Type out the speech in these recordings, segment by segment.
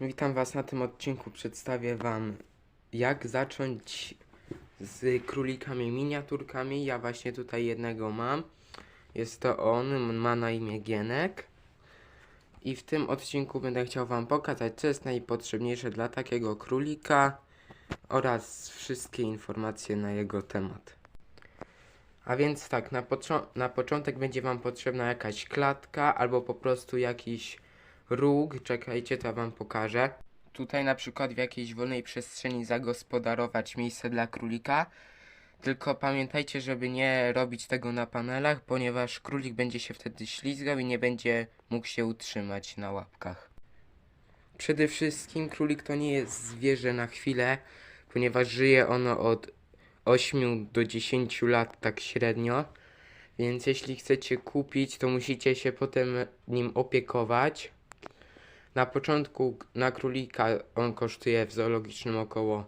Witam Was na tym odcinku. Przedstawię Wam, jak zacząć z królikami miniaturkami. Ja właśnie tutaj jednego mam. Jest to on, ma na imię Gienek. I w tym odcinku będę chciał Wam pokazać, co jest najpotrzebniejsze dla takiego królika oraz wszystkie informacje na jego temat. A więc tak, na, na początek będzie Wam potrzebna jakaś klatka albo po prostu jakiś róg. Czekajcie, to ja Wam pokażę. Tutaj na przykład w jakiejś wolnej przestrzeni zagospodarować miejsce dla królika. Tylko pamiętajcie, żeby nie robić tego na panelach, ponieważ królik będzie się wtedy ślizgał i nie będzie mógł się utrzymać na łapkach. Przede wszystkim królik to nie jest zwierzę na chwilę, ponieważ żyje ono od 8 do 10 lat tak średnio. Więc jeśli chcecie kupić, to musicie się potem nim opiekować. Na początku na królika on kosztuje w zoologicznym około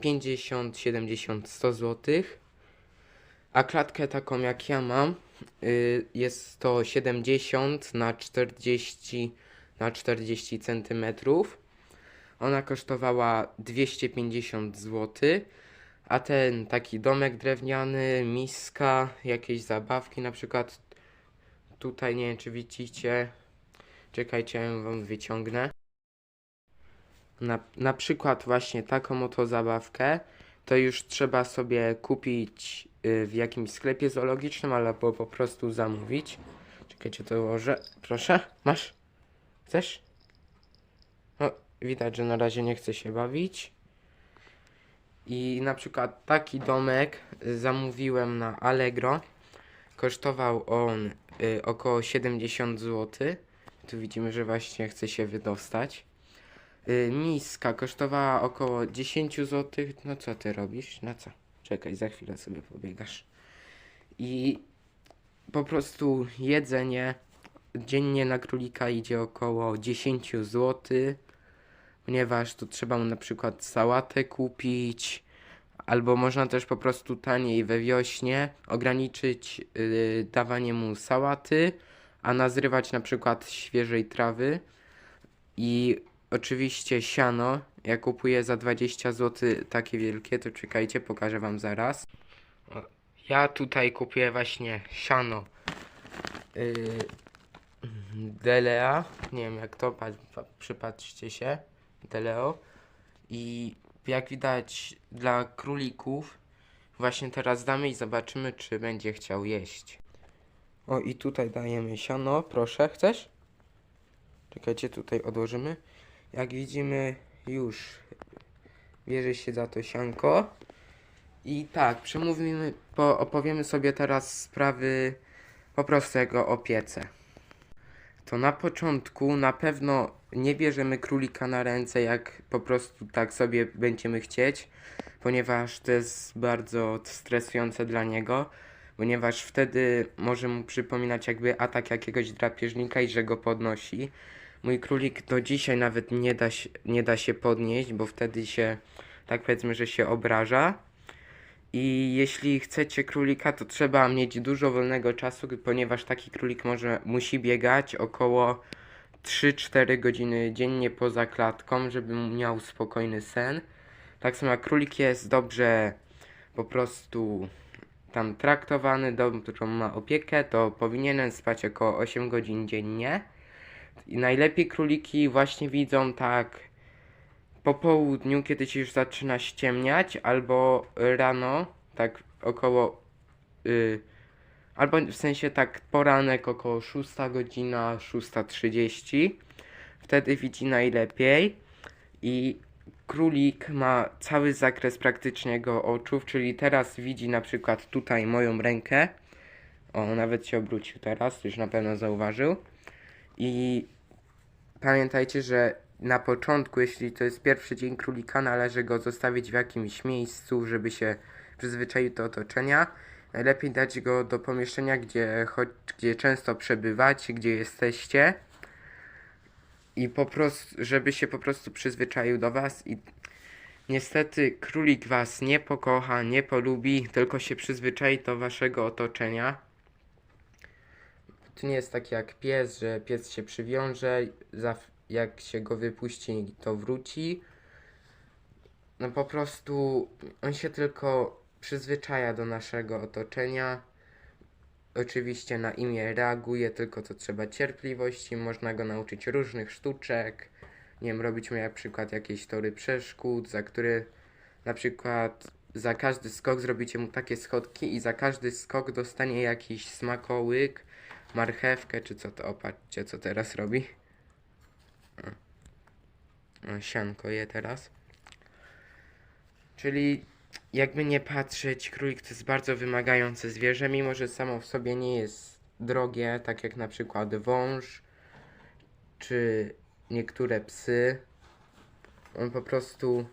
50, 70, 100 zł. A klatkę taką jak ja mam y, jest to 70 na 40 na 40 centymetrów. Ona kosztowała 250 zł. A ten taki domek drewniany, miska, jakieś zabawki, na przykład tutaj nie wiem czy widzicie. Czekajcie, ja ją wam wyciągnę. Na, na przykład właśnie taką oto zabawkę to już trzeba sobie kupić y, w jakimś sklepie zoologicznym albo po prostu zamówić. Czekajcie, to ułożę. Proszę, masz? Chcesz? No, widać, że na razie nie chce się bawić. I na przykład taki domek zamówiłem na Allegro. Kosztował on y, około 70 zł. Tu widzimy, że właśnie chce się wydostać. Y, miska kosztowała około 10 zł. No co ty robisz? Na co? Czekaj, za chwilę sobie pobiegasz. I po prostu jedzenie dziennie na królika idzie około 10 zł ponieważ tu trzeba mu na przykład sałatę kupić, albo można też po prostu taniej we wiośnie ograniczyć yy, dawanie mu sałaty, a nazrywać na przykład świeżej trawy i oczywiście siano. Ja kupuję za 20 zł takie wielkie, to czekajcie, pokażę wam zaraz. Ja tutaj kupuję właśnie siano yy, Delea, nie wiem jak to, patrz, pa- przypatrzcie się. Deleo. I jak widać dla królików właśnie teraz damy i zobaczymy czy będzie chciał jeść. O i tutaj dajemy siano, proszę, chcesz? Czekajcie, tutaj odłożymy. Jak widzimy już bierze się za to sianko. I tak, przemówimy, po, opowiemy sobie teraz sprawy po prostu jego opiece to na początku na pewno nie bierzemy królika na ręce, jak po prostu tak sobie będziemy chcieć, ponieważ to jest bardzo stresujące dla niego, ponieważ wtedy może mu przypominać jakby atak jakiegoś drapieżnika i że go podnosi. Mój królik do dzisiaj nawet nie da się, nie da się podnieść, bo wtedy się, tak powiedzmy, że się obraża. I jeśli chcecie królika, to trzeba mieć dużo wolnego czasu, ponieważ taki królik może, musi biegać około 3-4 godziny dziennie poza klatką, żeby miał spokojny sen. Tak samo jak królik jest dobrze po prostu tam traktowany, dobrą ma opiekę, to powinienem spać około 8 godzin dziennie. I najlepiej króliki właśnie widzą tak po południu, kiedy się już zaczyna ściemniać, albo rano, tak około. Y, albo w sensie tak poranek, około 6 godzina, 6.30. Wtedy widzi najlepiej. I królik ma cały zakres praktycznie jego oczów, czyli teraz widzi na przykład tutaj moją rękę. O, nawet się obrócił teraz, już na pewno zauważył. I Pamiętajcie, że na początku, jeśli to jest pierwszy dzień królika, należy go zostawić w jakimś miejscu, żeby się przyzwyczaił do otoczenia. Najlepiej dać go do pomieszczenia, gdzie, gdzie często przebywacie, gdzie jesteście. I po prostu, żeby się po prostu przyzwyczaił do was. I niestety królik was nie pokocha, nie polubi, tylko się przyzwyczai do waszego otoczenia. To nie jest tak jak pies, że pies się przywiąże, jak się go wypuści, to wróci. No po prostu on się tylko przyzwyczaja do naszego otoczenia. Oczywiście na imię reaguje, tylko to trzeba cierpliwości. Można go nauczyć różnych sztuczek. Nie wiem, robić mu na przykład jakieś tory przeszkód, za które na przykład za każdy skok zrobicie mu takie schodki i za każdy skok dostanie jakiś smakołyk, marchewkę czy co to, opatrzcie co teraz robi. Sianko je teraz. Czyli jakby nie patrzeć, królik to jest bardzo wymagające zwierzę, mimo że samo w sobie nie jest drogie, tak jak na przykład wąż, czy niektóre psy. On po prostu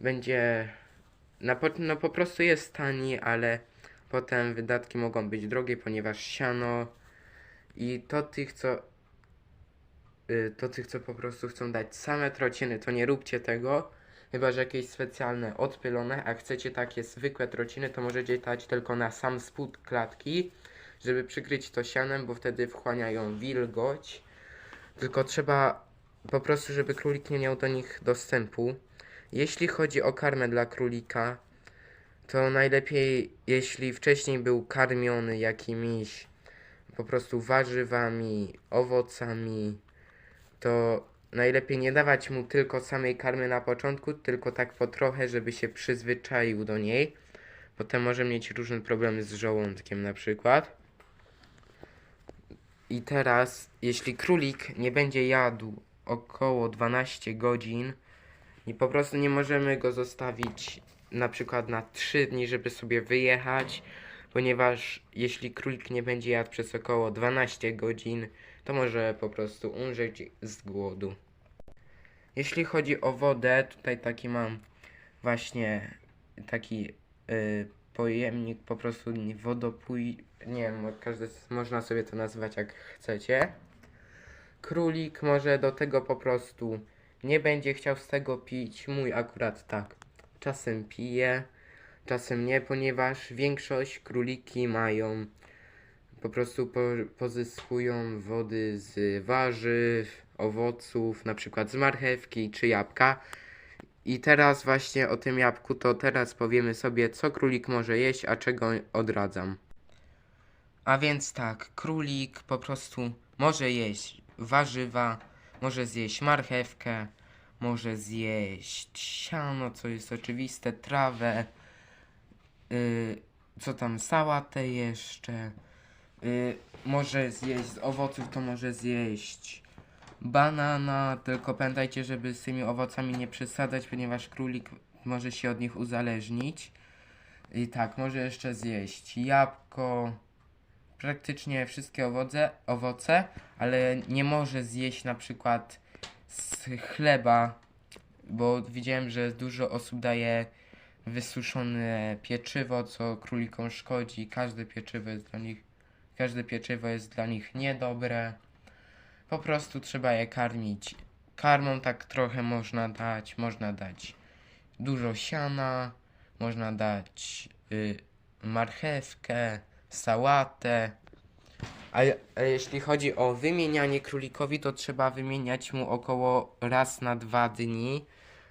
będzie, na po, no po prostu jest tani, ale potem wydatki mogą być drogie, ponieważ siano i to tych, co y, to tych, co po prostu chcą dać same trociny, to nie róbcie tego, chyba że jakieś specjalne, odpylone, a chcecie takie zwykłe trociny, to możecie dać tylko na sam spód klatki, żeby przykryć to sianem, bo wtedy wchłaniają wilgoć. Tylko trzeba po prostu, żeby królik nie miał do nich dostępu. Jeśli chodzi o karmę dla królika, to najlepiej, jeśli wcześniej był karmiony jakimiś po prostu warzywami, owocami, to najlepiej nie dawać mu tylko samej karmy na początku, tylko tak po trochę, żeby się przyzwyczaił do niej. Potem może mieć różne problemy z żołądkiem na przykład. I teraz, jeśli królik nie będzie jadł około 12 godzin i po prostu nie możemy go zostawić na przykład na 3 dni, żeby sobie wyjechać, ponieważ jeśli królik nie będzie jadł przez około 12 godzin, to może po prostu umrzeć z głodu. Jeśli chodzi o wodę, tutaj taki mam właśnie taki y, pojemnik, po prostu wodopój, nie wiem, każdy, można sobie to nazywać jak chcecie. Królik może do tego po prostu nie będzie chciał z tego pić, mój akurat tak. Czasem pije, czasem nie, ponieważ większość króliki mają po prostu po, pozyskują wody z warzyw, owoców, na przykład z marchewki czy jabłka. I teraz właśnie o tym jabłku, to teraz powiemy sobie, co królik może jeść, a czego odradzam. A więc tak, królik po prostu może jeść warzywa, może zjeść marchewkę, może zjeść siano, co jest oczywiste, trawę, yy, co tam, sałatę jeszcze, yy, może zjeść z owoców, to może zjeść banana, tylko pamiętajcie, żeby z tymi owocami nie przesadzać, ponieważ królik może się od nich uzależnić. I tak, może jeszcze zjeść jabłko, praktycznie wszystkie owoce, owoce, ale nie może zjeść na przykład z chleba, bo widziałem, że dużo osób daje wysuszone pieczywo, co królikom szkodzi. Każde pieczywo jest dla nich, każde pieczywo jest dla nich niedobre. Po prostu trzeba je karmić. Karmą tak trochę można dać, można dać dużo siana, można dać y, marchewkę, sałatę. A, a jeśli chodzi o wymienianie królikowi, to trzeba wymieniać mu około raz na dwa dni,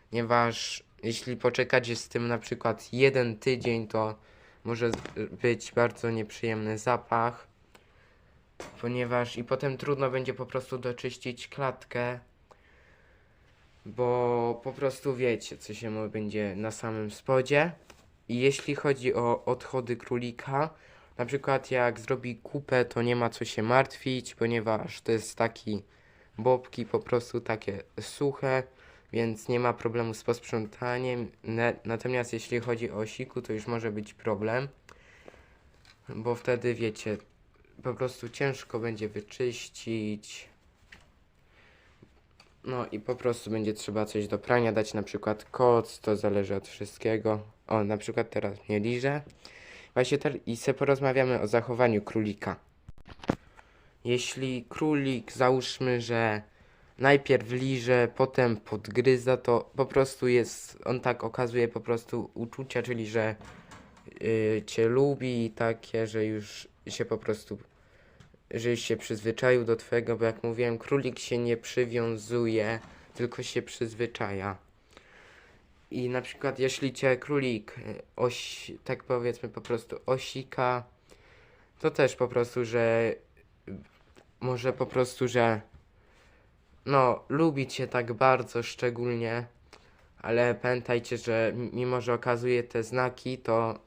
ponieważ jeśli poczekać z tym na przykład jeden tydzień, to może być bardzo nieprzyjemny zapach, ponieważ i potem trudno będzie po prostu doczyścić klatkę, bo po prostu wiecie, co się będzie na samym spodzie. I jeśli chodzi o odchody królika, na przykład jak zrobi kupę, to nie ma co się martwić, ponieważ to jest taki bobki po prostu takie suche, więc nie ma problemu z posprzątaniem. Natomiast jeśli chodzi o siku, to już może być problem, bo wtedy wiecie, po prostu ciężko będzie wyczyścić. No i po prostu będzie trzeba coś do prania dać, na przykład koc, to zależy od wszystkiego. O, na przykład teraz mnie liże. Właśnie ter- i se porozmawiamy o zachowaniu królika. Jeśli królik, załóżmy, że najpierw liże, potem podgryza, to po prostu jest, on tak okazuje po prostu uczucia, czyli że y, cię lubi i takie, że już się po prostu żeś się przyzwyczaił do twojego, bo jak mówiłem, królik się nie przywiązuje, tylko się przyzwyczaja. I na przykład jeśli cię królik y, oś, tak powiedzmy po prostu osika, to też po prostu, że może po prostu, że no lubi cię tak bardzo szczególnie, ale pamiętajcie, że mimo, że okazuje te znaki, to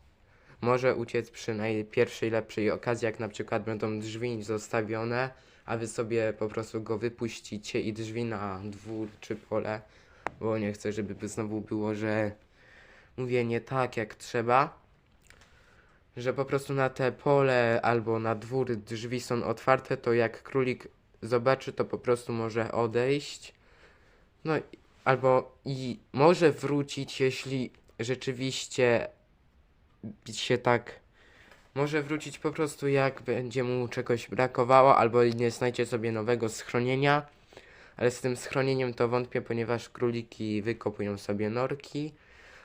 może uciec przy najpierwszej lepszej okazji, jak na przykład będą drzwi zostawione, a wy sobie po prostu go wypuścicie i drzwi na dwór czy pole, bo nie chcę, żeby znowu było, że mówię nie tak jak trzeba, że po prostu na te pole albo na dwór drzwi są otwarte, to jak królik zobaczy, to po prostu może odejść. No albo i może wrócić, jeśli rzeczywiście się tak. Może wrócić po prostu jak będzie mu czegoś brakowało, albo nie znajdzie sobie nowego schronienia. Ale z tym schronieniem to wątpię, ponieważ króliki wykopują sobie norki.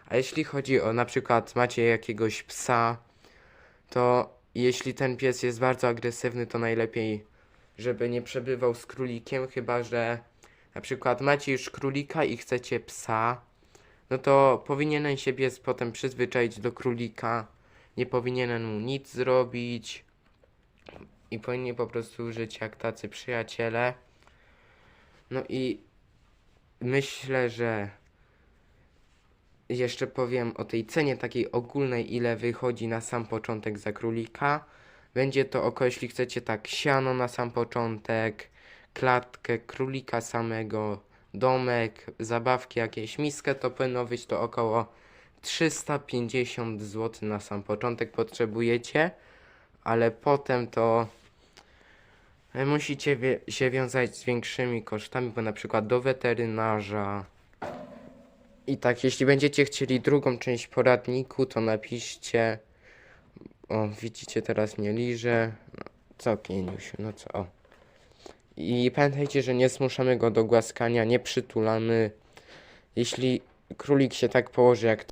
A jeśli chodzi o na przykład macie jakiegoś psa, to jeśli ten pies jest bardzo agresywny, to najlepiej, żeby nie przebywał z królikiem, chyba że na przykład macie już królika i chcecie psa, no to powinienem się pies potem przyzwyczaić do królika, nie powinienem mu nic zrobić i powinien po prostu żyć jak tacy przyjaciele. No i myślę, że jeszcze powiem o tej cenie takiej ogólnej, ile wychodzi na sam początek za królika. Będzie to około, jeśli chcecie tak, siano na sam początek, klatkę królika samego, domek, zabawki jakieś, miskę, to powinno to około 350 zł na sam początek potrzebujecie, ale potem to e, musicie się wiązać z większymi kosztami, bo na przykład do weterynarza. I tak, jeśli będziecie chcieli drugą część poradniku, to napiszcie. O, widzicie, teraz mnie liże. No, co, pieniusiu, no co? O. I pamiętajcie, że nie zmuszamy go do głaskania, nie przytulamy. Jeśli królik się tak położy jak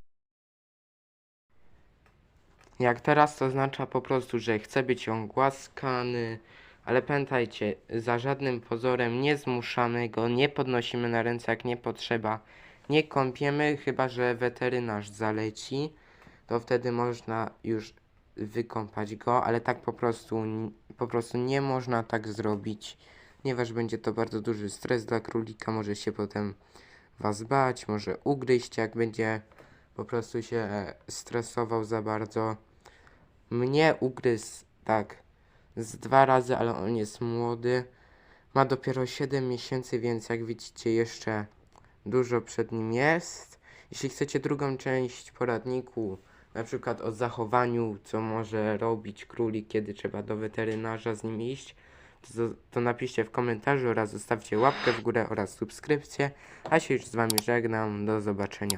jak teraz, to oznacza po prostu, że chce być on głaskany, ale pamiętajcie, za żadnym pozorem nie zmuszamy go, nie podnosimy na ręce jak nie potrzeba, nie kąpiemy, chyba że weterynarz zaleci, to wtedy można już wykąpać go, ale tak po prostu, po prostu nie można tak zrobić, ponieważ będzie to bardzo duży stres dla królika, może się potem was bać, może ugryźć, jak będzie po prostu się stresował za bardzo. Mnie ugryzł tak z dwa razy, ale on jest młody. Ma dopiero 7 miesięcy, więc jak widzicie jeszcze dużo przed nim jest. Jeśli chcecie drugą część poradniku, na przykład o zachowaniu, co może robić królik, kiedy trzeba do weterynarza z nim iść, to, to napiszcie w komentarzu oraz zostawcie łapkę w górę oraz subskrypcję. A się już z wami żegnam. Do zobaczenia.